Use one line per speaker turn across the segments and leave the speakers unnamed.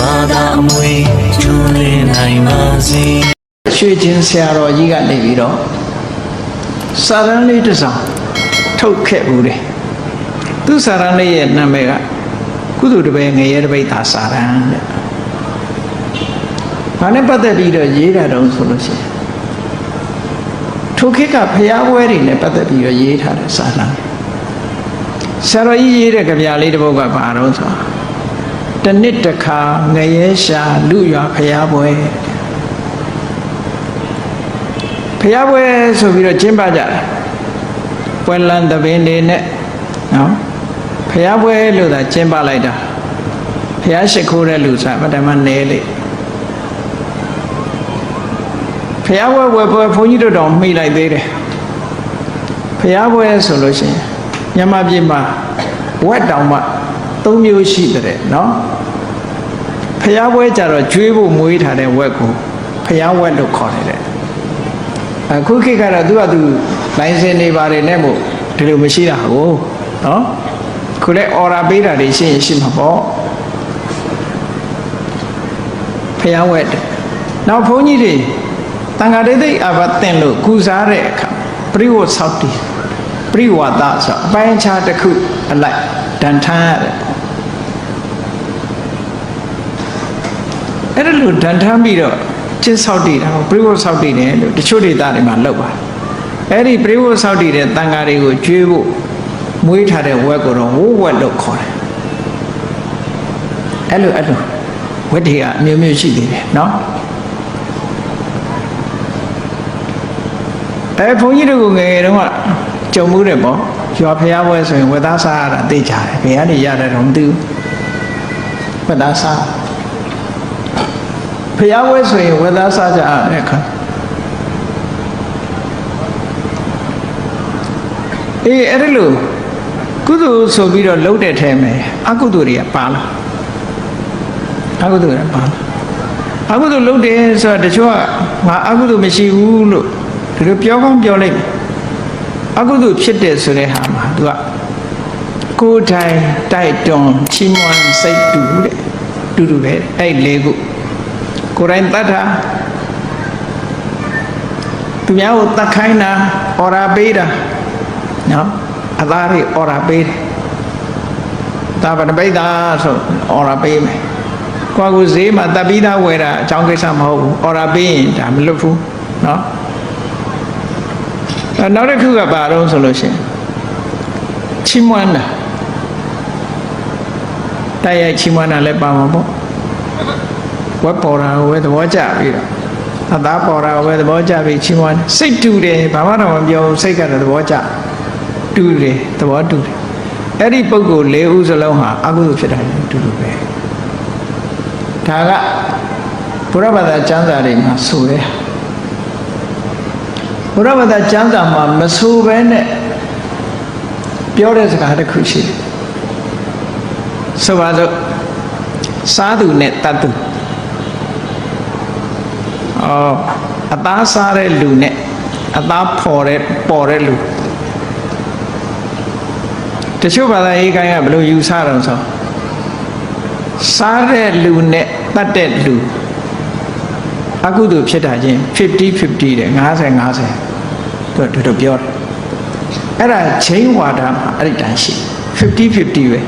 ဘာသာအမွေကျွလင်းနိုင်ပါစေ
ရွှေချင်းဆရာတော်ကြီးကနေပြီးတော့စာရန်လေးတစ်စောင်ထုတ်ခဲ့ဘူးတယ်သူစာရန်လေးရဲ့နာမည်ကကုသိုလ်တပည့်ငရဲတပိတ်သာစာရန်တဲ့ဘာနဲ့ပတ်သက်ပြီးတော့ရေးတာတုံးဆိုလို့ရှိရင်ထိုခေတ်ကဖျားပွဲတွေနဲ့ပတ်သက်ပြီးတော့ရေးထားတဲ့စာရန်ဆရာတော်ကြီးရေးတဲ့ကြပြလေးတစ်ပုဒ်ကဘာတော့ဆိုတော့ တစ်နှစ်တစ်ခါငရဲရှာလူရွာဖျားပွဲတဲ့ဖျားပွဲဆိုပြီးတော့ကျင်းပကြတယ်ပွဲလန်းသဘင်တွေနဲ့နော်ဖျားပွဲလို့သာကျင်းပလိုက်တာဖျားရှိခိုးတဲ့လူစားမတမနဲလေဖျားပွဲပွဲပွဲဘုန်းကြီးတို့တော်မိလိုက်သေးတယ်ဖျားပွဲဆိုလို့ရှိရင်ညမပြစ်မှာဝက်တောင်မှ ၃မျိုးရှိတဲ့နော်ဖျားပွဲကြတော့ကျွေးဖို့မွေးထားတဲ့ဝက်ကိုဖျားဝက်လို့ခေါ်တယ်တဲ့အခုခေတ်ကတော့သူကသူလိုင်စင်နေပါတယ်နဲ့မို့ဒီလိုမရှိတာကိုနော်ခုလဲအော်ရာပေးတာတွေရှိရင်ရှိမှာပေါ့ဖျားဝက်တယ်နောက်ဘုန်းကြီးတွေတန်ဃာတိသိအဘတ်တင်လို့ကုစားတဲ့အခါပရိဝတ်ဆောက်တည်ပရိဝါဒဆိုအပိုင်းခြားတစ်ခုအလိုက်ဒန်ထမ်းရတယ် ဒါလို့ဒန်ထမ်းပြီးတော့ကျင့်ဆောက်တည်တာကိုပရိဝတ်ဆောက်တည်တယ်လို့တချို့ဒေသတွေမှာလုပ်ပါတယ်အဲ့ဒီပရိဝတ်ဆောက်တည်တဲ့တန်ဃာတွေကိုကျွေးဖို့မွေးထားတဲ့ဝက်ကိုတော့ဝိုးဝက်လို့ခေါ်တယ်အဲ့လိုအဲ့လိုဝက်တွေကအမျိုးမျိုးရှိသေးတယ်နော်အဲဘုန်းကြီးတို့ကငယ်ငယ်တုန်းကကြုံမှုတယ်ပေါ့ရွာဖျားပွဲဆိုရင်ဝက်သားစားရတာသိကြတယ်ဘယ်ကနေရတယ်တော့မသိဘူးဝက်သားစား ဖျားပွဲဆိုရင်ဝက်သားစားကြတဲ့အခါအေးအဲ့ဒါလို့ကုသိုလ်ဆိုပြီးတော့လှုပ်တဲ့ထဲမှာအကုသိုလ်တွေကပါလာအကုသိုလ်တွေပါလာအကုသိုလ်လှုပ်တယ်ဆိုတော့တချို့ကငါအကုသိုလ်မရှိဘူးလို့ဒီလိုပြောကောင်းပြောလိုက်မယ်အကုသိုလ်ဖြစ်တယ်ဆိုတဲ့ဟာမှာသူကကိုယ်တိုင်တိုက်တွန်းချီးမွမ်းစိတ်တူတဲ့တူတူပဲအဲ့လေးခု ကိုယ်တိုင်တတ်တာသူများကိုတတ်ခိုင်းတာအော်ရာပေးတာနော်အသားတွေအော်ရာပေးတယ်ဒါဗနပိတ်တာဆိုအော်ရာပေးမယ်ကိုယ့်ကိုယ်ဈေးမှာတပ်ပြီးသားဝယ်တာအကြောင်းကိစ္စမဟုတ်ဘူးအော်ရာပေးရင်ဒါမလွတ်ဘူးနော်အဲနောက်တစ်ခုကဘာတော့ဆိုလို့ရှိရင်ချီးမွမ်းတာတိုက်ရိုက်ချီးမွမ်းတာလည်းပါမှာပေါ့ ဝက်ပေါ်တာကိုပဲသဘောကျပြီးတော့အသားပေါ်တာကိုပဲသဘောကျပြီးချီးမွမ်းတယ်စိတ်တူတယ်ဘာမှတော့မပြောဘူးစိတ်ကတော့သဘောကျတူတယ်သဘောတူတယ်အဲ့ဒီပုံကို၄ဦးစလုံးဟာအကုသိုလ်ဖြစ်တာလည်းတူတူပဲဒါကဘုရားဘာသာကျမ်းစာတွေမှာဆိုရဲဘုရားဘာသာကျမ်းစာမှာမဆိုဘဲနဲ့ပြောတဲ့စကားတစ်ခုရှိတယ်ဆိုပါစို့စားသူနဲ့တတ်သူ အော်အသားစားတဲ့လူနဲ့အသားဖော်တဲ့ပေါ်တဲ့လူတချို့ဘာသာရေးကိုင်းကဘယ်လိုယူဆတော့ဆိုစားတဲ့လူနဲ့တတ်တဲ့လူအကုသိုလ်ဖြစ်တာချင်း50 50တဲ့50 50သူတို့တို့ပြောတယ်အဲ့ဒါချင်းဝါဒမှာအဲ့ဒီတန်းရှိ50 50ပဲ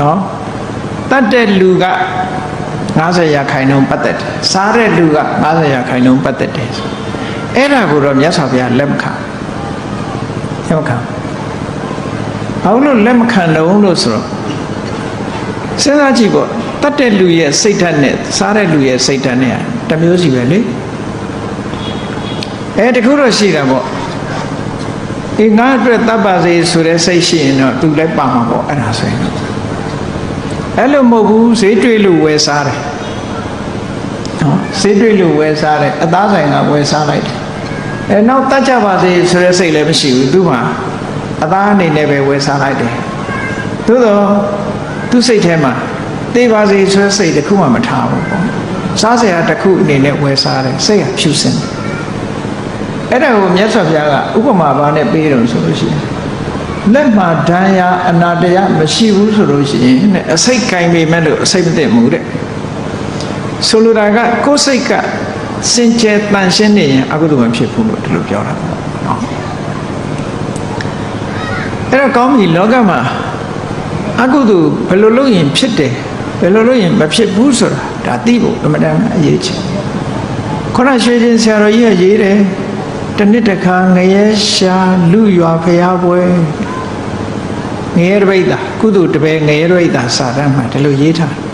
နော်တတ်တဲ့လူက 90ရာခိုင်နှုန်းပတ်သက်တယ်စားတဲ့လူက90ရာခိုင်နှုန်းပတ်သက်တယ်အဲ့ဒါကိုတော့မြတ်စွာဘုရားလက်မခံလက်မခံဘာလို့လက်မခံတော့လို့ဆိုတော့စဉ်းစားကြည့်ပေါ့တတ်တဲ့လူရဲ့စိတ်ဓာတ်နဲ့စားတဲ့လူရဲ့စိတ်ဓာတ်နဲ့တစ်မျိုးစီပဲလေအဲတခုတော့ရှိတာပေါ့အေးငါအတွက်တတ်ပါစေဆိုတဲ့စိတ်ရှိရင်တော့သူလည်းပါမှာပေါ့အဲ့ဒါဆိုရင်အဲ့လိုမဟုတ်ဘူးဈေးတွေ့လို့ဝယ်စားတယ် နော်ဈေးတွေ့လို့ဝယ်စားတယ်အသားဆိုင်ကဝယ်စားလိုက်တယ်အဲနောက်တတ်ကြပါစေဆိုတဲ့စိတ်လည်းမရှိဘူးသူမှအသားအနေနဲ့ပဲဝယ်စားလိုက်တယ်သို့တော့သူစိတ်ထဲမှာတေးပါစေဆိုတဲ့စိတ်တစ်ခုမှမထားဘူးပေါ့စားစရာတစ်ခုအနေနဲ့ဝယ်စားတယ်စိတ်ကဖြူစင်တယ်အဲ့ဒါကိုမြတ်စွာဘုရားကဥပမာဘာနဲ့ပေးတယ်ဆိုလို့ရှိရင်လက်မှာဒဏ်ရာအနာတရားမရှိဘူးဆိုလို့ရှိရင်တဲ့အစိတ်ကင်ပေမဲ့လို့အစိတ်မသိဘူးတဲ့ ဆိုလိုတာကကိုယ်စိတ်ကစင်ကြယ်တန်ရှင်းနေရင်အကုသိုလ်မဖြစ်ဘူးလို့ဒီလိုပြောတာပေါ့နော်အဲ့တော့ကောင်းပြီလောကမှာအကုသိုလ်ဘယ်လိုလုပ်ရင်ဖြစ်တယ်ဘယ်လိုလုပ်ရင်မဖြစ်ဘူးဆိုတာဒါသိဖို့အမှန်တမ်းအရေးကြီးခုနရွှေချင်းဆရာတော်ကြီးကရေးတယ်တစ်နှစ်တစ်ခါငရဲရှာလူရွာဖျားပွဲငရဲတပိတ်တာကုသိုလ်တပည့်ငရဲတပိတ်တာစာတမ်းမှာဒီလိုရေးထား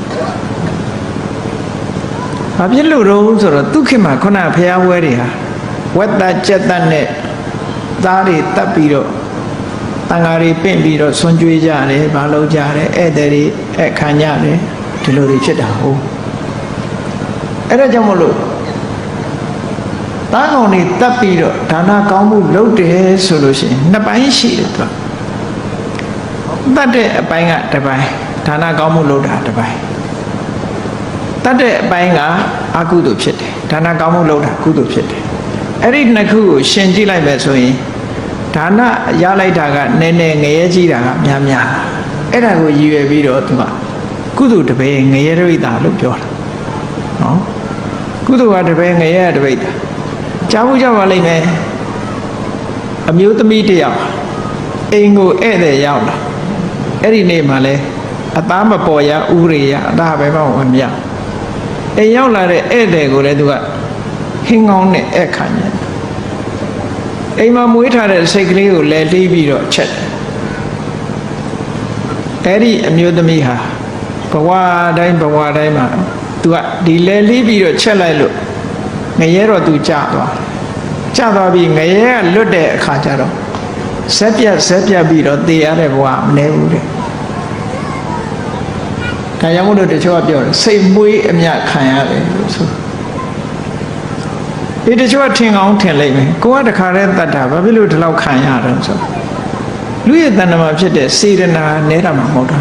ဘာဖြစ်လို့တော့ဆိုတော့ဒုက္ခမှာခုနဖျားပွဲတွေဟာဝက်တာကြက်တက်နဲ့သားတွေတတ်ပြီးတော့တန်ဃာတွေပင့်ပြီးတော့ဆွန်ကြွေးကြတယ်ဘာလုပ်ကြတယ်ဧည့်သည်တွေအခခံကြတယ်ဒီလိုတွေဖြစ်တာဟုတ်အဲ့ဒါကြောင့်မလို့သားကောင်တွေတတ်ပြီးတော့ဒါနကောင်းမှုလုပ်တယ်ဆိုလို့ရှိရင်နှစ်ပိုင်းရှိတယ်သူကတတ်တဲ့အပိုင်းကတစ်ပိုင်းဒါနကောင်းမှုလုပ်တာတစ်ပိုင်း တတ်တဲ့အပိုင်းကအကုသိုလ်ဖြစ်တယ်ဒါနကောင်းမှုလုပ်တာကုသိုလ်ဖြစ်တယ်အဲ့ဒီနှစ်ခုကိုရှင်ကြည့်လိုက်မယ်ဆိုရင်ဒါနရလိုက်တာကနည်းနည်းငရဲကြီးတာကများများအဲ့ဒါကိုရည်ရွယ်ပြီးတော့သူကကုသိုလ်တပည့်ငရဲရိတ်တာလို့ပြောတာနော်ကုသိုလ်ကတပည့်ငရဲတပည့်တာကြားဖို့ကြပါလိမ့်မယ်အမျိုးသမီးတစ်ယောက်အိမ်ကိုဧည့်သည်ရောက်လာအဲ့ဒီနေ့မှလဲအသားမပေါ်ရဥရိယအသားပဲမဝင်မြ အိမ်ရောက်လာတဲ့ဧည့်သည်ကိုလည်းသူကဟင်းကောင်းနဲ့ဧည့်ခံတယ်အိမ်မှာမွေးထားတဲ့စိတ်ကလေးကိုလဲလှီးပြီးတော့ချက်တယ်အဲ့ဒီအမျိုးသမီးဟာဘဝတိုင်းဘဝတိုင်းမှာသူကဒီလဲလှီးပြီးတော့ချက်လိုက်လို့ငရဲတော့သူကြသွားကြသွားပြီးငရဲကလွတ်တဲ့အခါကျတော့ဇက်ပြက်ဇက်ပြက်ပြီးတော့တေရတဲ့ဘဝမနေဘူးတဲ့ ဒါကြောင့်မို့လို့တချို့ကပြောတယ်စိတ်မွေးအမြခံရတယ်လို့ဆိုဒီတချို့ကထင်ကောင်းထင်လိုက်မယ်ကိုကတခါတည်းတတ်တာဘာဖြစ်လို့ဒီလောက်ခံရတော့ဆိုလူရဲ့တဏ္ဍမှာဖြစ်တဲ့စေရနာနဲတာမှမဟုတ်တာ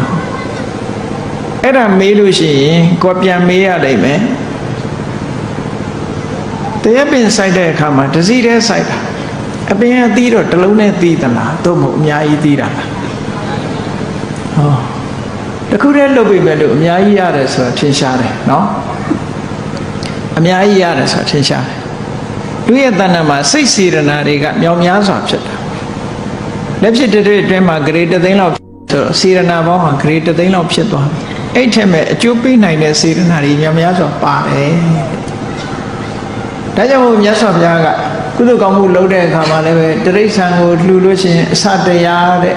အဲ့ဒါမေးလို့ရှိရင်ကိုပြန်မေးရလိမ့်မယ်တရက်ပင်စိုက်တဲ့အခါမှာတစည်းတည်းစိုက်တာအပင်အသီးတော့တစ်လုံးနဲ့သီးသလားသို့မဟုတ်အများကြီးသီးတာလားဟော တခုတည်းလုပ်ပြီမဲ့လို့အများကြီးရတယ်ဆိုတာထင်ရှားတယ်နော်အများကြီးရတယ်ဆိုတာထင်ရှားတယ်လူရဲ့တဏ္ဍမှာစိတ်စေရနာတွေကမြောင်များစွာဖြစ်တာလက်ဖြစ်တဲ့အတွင်းမှာဂရေတသိန်းလောက်ဆိုတော့စေရနာပေါင်းမှာဂရေတသိန်းလောက်ဖြစ်သွားပြီအဲ့ထက်မဲ့အကျိုးပေးနိုင်တဲ့စေရနာတွေမြောင်များစွာပါတယ်ဒါကြောင့်မို့မြတ်စွာဘုရားကကုသိုလ်ကောင်းမှုလုပ်တဲ့အခါမှာလည်းပဲတရိစ္ဆာန်ကိုလှူလို့ရှိရင်အစတရားတဲ့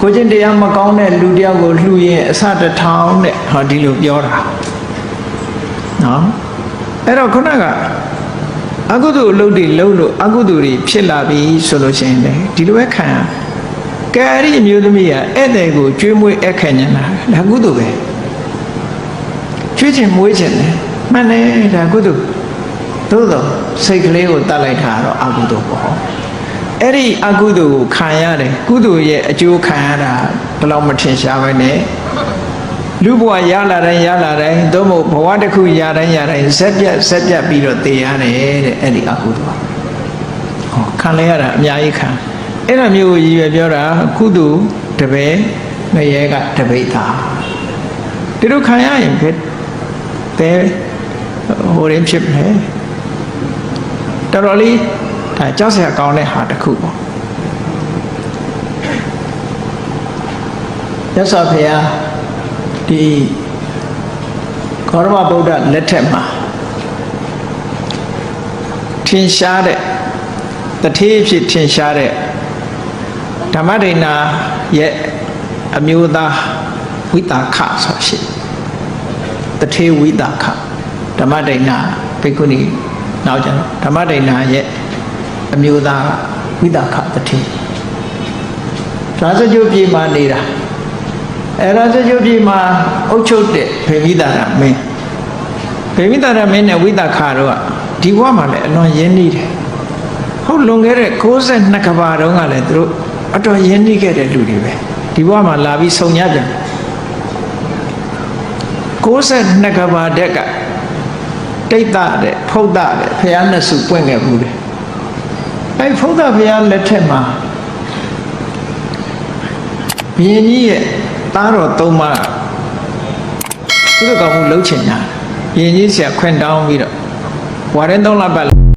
ကိုချင်းတရားမကောင်းတဲ့လူတယောက်ကိုလှူရင်အစတစ်ထောင်တဲ့ဟောဒီလိုပြောတာနော်အဲ့တော့ခုနကအကုသိုလ်အလုပ်တွေလုပ်လို့အကုသိုလ်တွေဖြစ်လာပြီဆိုလို့ရှိရင်လေဒီလိုပဲခံရကဲအဲ့ဒီအမျိုးသမီးကဧည့်သည်ကိုကျွေးမွေးအခက်ညံတာဒါကုသိုလ်ပဲကျွေးခြင်းမွေးခြင်းလေမှန်တယ်ဒါကုသိုလ်သို့တော့စိတ်ကလေးကိုတတ်လိုက်တာတော့အကုသိုလ်ပေါ့ အဲ့ဒီအကုသိုလ်ကိုခံရတယ်ကုသိုလ်ရဲ့အကျိုးခံရတာဘယ်လောက်မထင်ရှားပဲနဲ့လူဘဝရလာတိုင်းရလာတိုင်းသို့မဟုတ်ဘဝတစ်ခုရတိုင်းရတိုင်းဇက်ပြက်ဇက်ပြက်ပြီးတော့တည်ရတယ်တဲ့အဲ့ဒီအကုသိုလ်ဟောခံလဲရတာအများကြီးခံအဲ့ဒါမျိုးကိုရည်ရွယ်ပြောတာကုသိုလ်တပည့်ငရဲကတပိတ်တာဒီလိုခံရရင်ဘယ်တဲဟိုရင်ဖြစ်မယ်တော်တော်လေး ဒါကြောက်စရာကောင်းတဲ့ဟာတစ်ခုပေါ့ရသော်ဖေဟာဒီကောရမဗုဒ္ဓလက်ထက်မှာထင်ရှားတဲ့တထေးဖြစ်ထင်ရှားတဲ့ဓမ္မဒိဏရဲ့အမျိုးသားဝိတာခဆိုရှိတထေးဝိတာခဓမ္မဒိဏဘိက္ခုနီနောက်ကျတော့ဓမ္မဒိဏရဲ့ အမျိုးသားဝိတာခတထေးရာဇကြိုပြေမှာနေတာအဲရာဇကြိုပြေမှာအုတ်ချုပ်တဲ့ဗေမိတာရမင်းဗေမိတာရမင်းနဲ့ဝိတာခတို့ကဒီဘဝမှာလည်းအလွန်ရင်းနှီးတယ်ဟုတ်လွန်ခဲ့တဲ့62ကဘာတုန်းကလည်းသူတို့အတော်ရင်းနှီးခဲ့တဲ့လူတွေပဲဒီဘဝမှာလာပြီးဆုံညပြန်62ကဘာတက်ကတိတ်တတဲ့ဖုတ်တတဲ့ဖះနှစ်စုပွင့်ခဲ့ဘူးတယ် အဲဖုတ်တဖះလက်ထက်မှာဘုရင်ကြီးရဲ့သားတော်သုံးပါးသူတို့ကောင်မှုလှုပ်ချင်ကြယဉ်ကြီးဆရာခွင့်တောင်းပြီးတော့ဝါရင်သုံးလပတ်